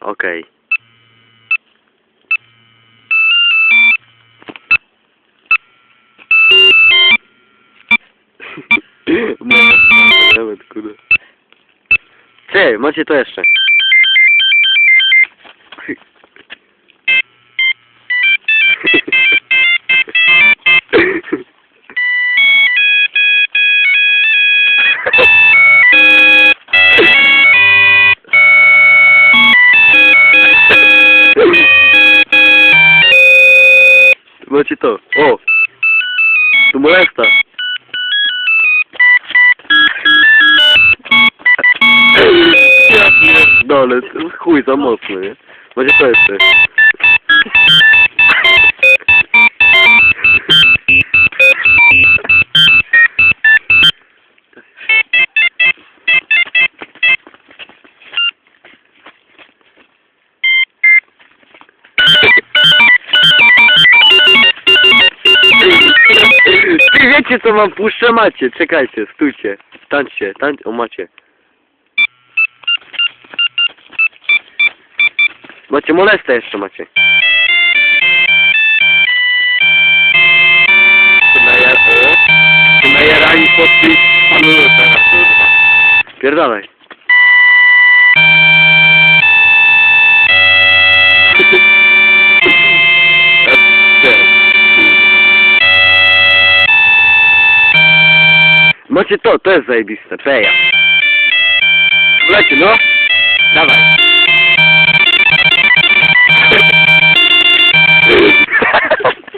okej. Nawet kurde. Ty, macie to jeszcze. Macie to. O! Tu molesta. Jest chuj za mocno, nie? Macie to jeszcze. Ty wiecie co wam puszczę? Macie, czekajcie, stójcie, tańczcie, tańcz, o macie. Macie molestę jeszcze macie. Najarani podpis panują teraz, kurwa. Pierdalaj. Macie to, to jest zajebiste, peja. Lecie, no. Dawaj.